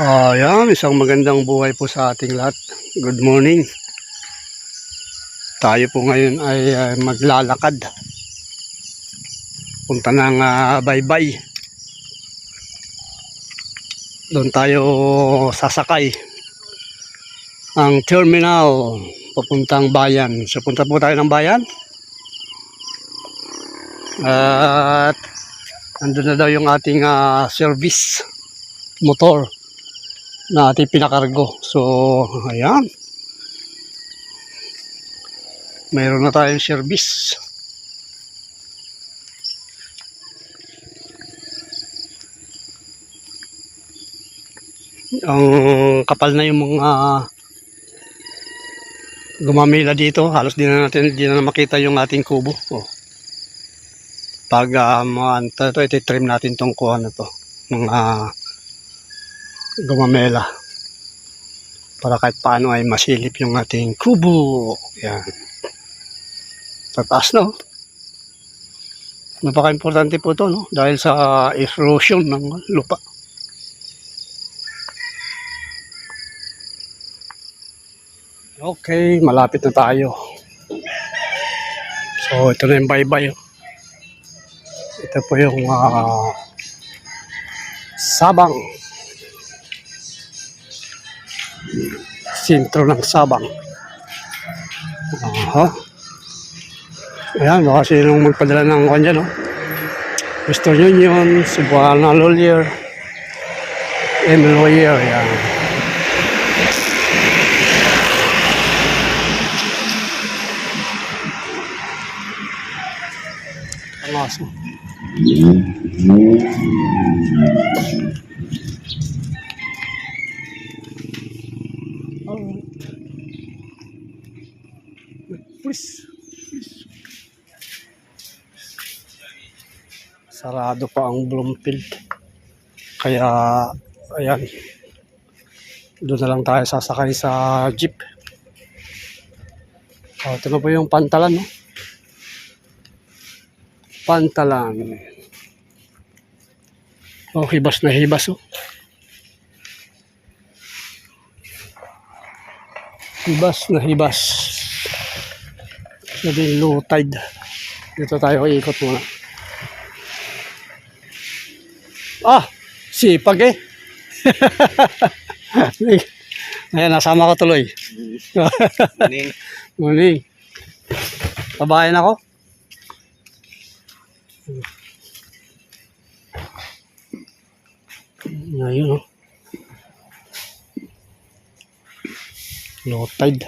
Ayan, isang magandang buhay po sa ating lahat. Good morning. Tayo po ngayon ay ah, maglalakad. Punta ng baybay. Doon tayo sasakay. Ang terminal papuntang bayan. So punta po tayo ng bayan. At andun na daw yung ating ah, service motor na ating pinakargo. So, ayan. Mayroon na tayong service. Ang kapal na yung mga gumamila dito. Halos di na natin di na makita yung ating kubo. Oh. Pag um, ito, ito, trim natin tong kuha na to. Mga gumamela para kahit paano ay masilip yung ating kubo. Yan. Tataas no? Napaka-importante po to no? Dahil sa erosion ng lupa. Okay, malapit na tayo. So, ito na yung bye-bye. oh. Ito po yung ah, Sabang. Sentro ng Sabang. Aha. Ayan, baka sinong magpadala ng kwan dyan, no? Western Union, Cebuana Lawyer, M. Lawyer, yan. Ang aso. Sarado pa ang Bloomfield. Kaya, ayan. Doon na lang tayo sasakay sa jeep. Oh, ito na po yung pantalan, no? Pantalan. Oh, hibas na hibas, oh. Hibas na hibas. Sabi low tide. Dito tayo ikot muna. Ah! Sipag eh. Ayan, nasama ko tuloy. Morning. Morning. Pabayan ako. Ayun oh. Low tide.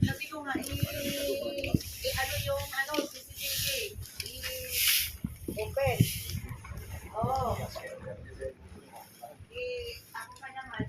Sabi ko nga, i, i ano yung ano, CCTV. I-open. Oo. I, ako ka naman.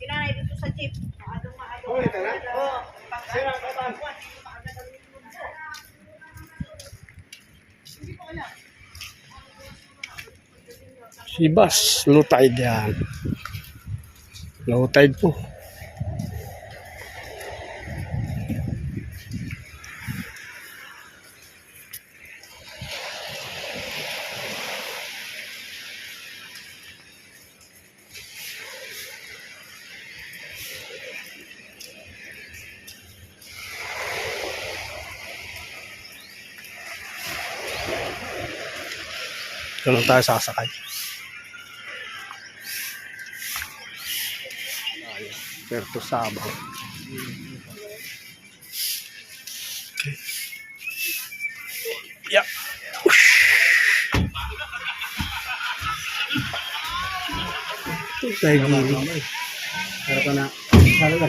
Sinanay dito sa jeep. Maadong maadong. Oo. Pag-ano. Maagad ang lunsyo. Hindi ko alam. Sibas, low tide yan. Low tide po. Lang tayo sasakay. Puerto Sabang. Okay. Yeah. Tayo gilid. Harap na. Harap ka.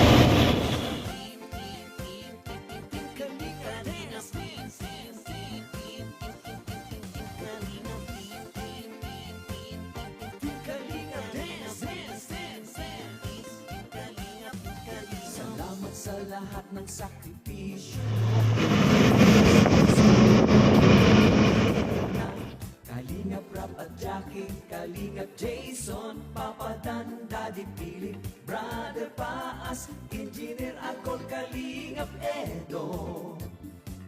sa lahat ng sakripisyo Kalingap Rap at Jackie, Kalingap Jason, Papa Dan, Daddy Philip, Brother Paas, Engineer Akol, Kalingap Edo.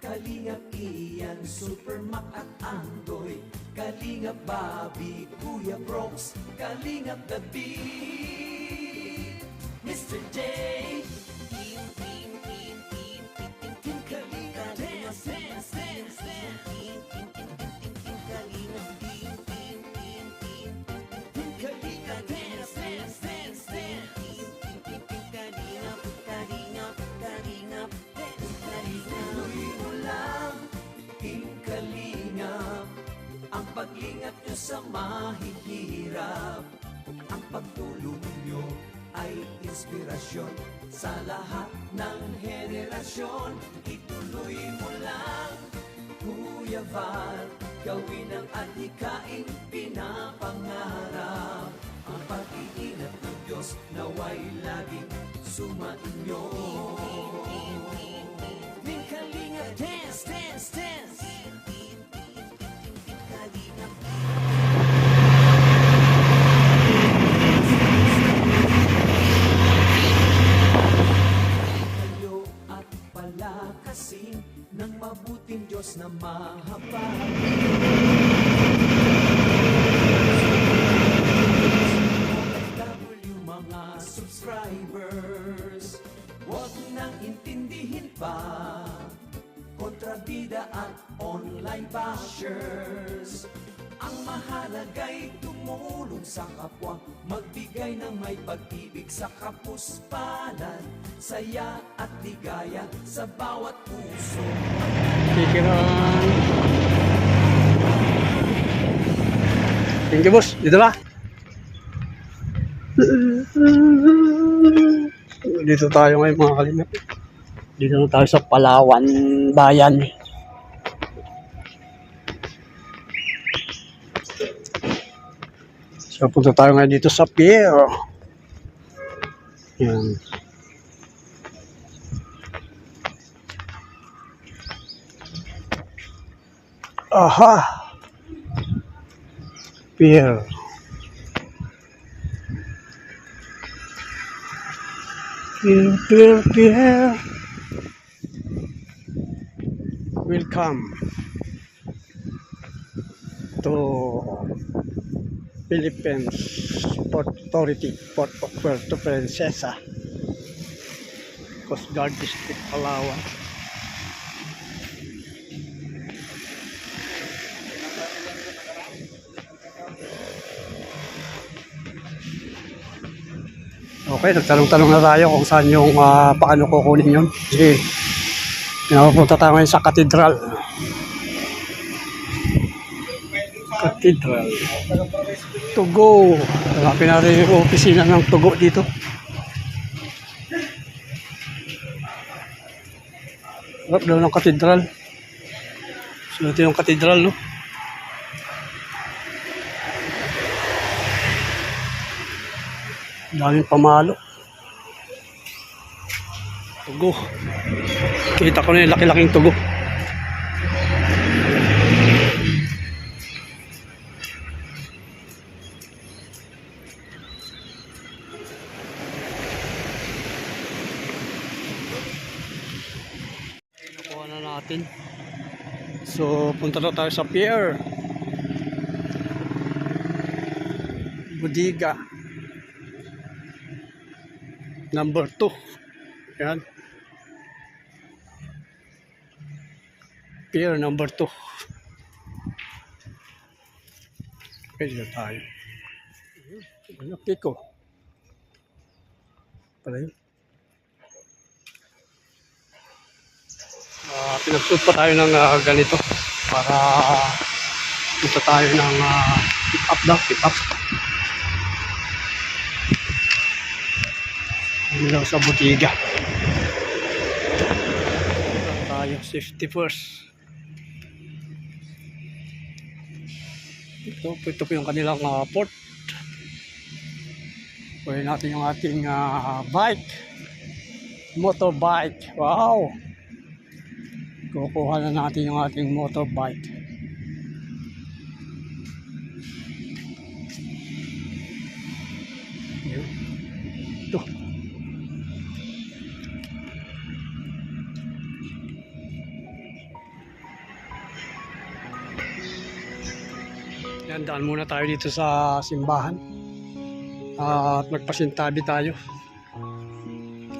Kalingap Ian, Super Mac at Andoy, Kalingap Bobby, Kuya Brooks, Kalingap The Beat, Mr. J. mahihirap. Ang pagtulong nyo ay inspirasyon Sa lahat ng henerasyon. Ituloy mo lang, Kuya Val Gawin ang adhikaing pinapangarap. Ang pag-iingat ng Diyos naway laging sumainyo. Team Kalingap Dance, Dance, Dance subscribers, huwag nang intindihin pa kontrabida at online bashers. Ang mahalaga'y tumulong sa kapwa Magbigay ng may pag-ibig sa kapuspalan Saya at ligaya sa bawat puso Pikiran. Thank you, boss. Dito ba? Dito tayo ngayon mga kalingap. Dito na tayo sa Palawan Bayan. So punta tayo ngayon dito sa pier. Yan. Aha! Pier. Pier, pier, pier. Welcome to Philippines Port Authority, Port of Puerto Princesa, Coast Guard District, Palawan. Okay, nagtanong-tanong na tayo kung saan yung ah, paano kukunin yun. Sige, pinapunta tayo ngayon sa katedral. Katedral. Tugo. Hanapin natin yung opisina ng Tugo dito. Harap daw ng katedral. Sunod yung katedral, no? Daming pamalo. Tugo. Kita ko na yung laki-laking tugo. Nakuha So, punta na tayo sa pier. Budiga. Number 2. Yan. Pier number 2. Pwede na tayo. Ano, Pico. Pala yun. pinagsuot pa tayo ng ah, ganito para punta tayo ng ah, pick up daw, pick up. Ano daw sa. Punta tayo, safety first. Ito, ito po yung kanilang ah, port. Pwede natin yung ating ah, bike. Motorbike. Wow! Kukuha na natin yung ating motorbike. Ito. Yan, daan muna tayo dito sa simbahan. at magpasintabi tayo.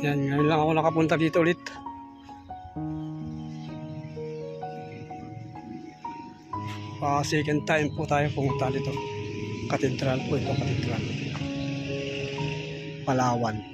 Yan, ngayon lang ako nakapunta dito ulit. Ah, second time po tayo pumunta dito. Katedral po ito, katedral. Palawan.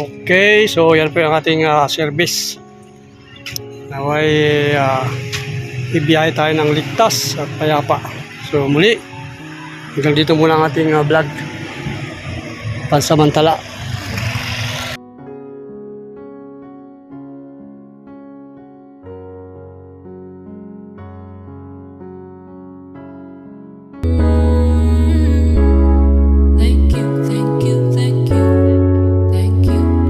Okay, so yan po yung ating ah, service. Naway uh, ibiyahe tayo ng ligtas at payapa. So muli, hanggang dito muna ang ating ah, vlog. Pansamantala.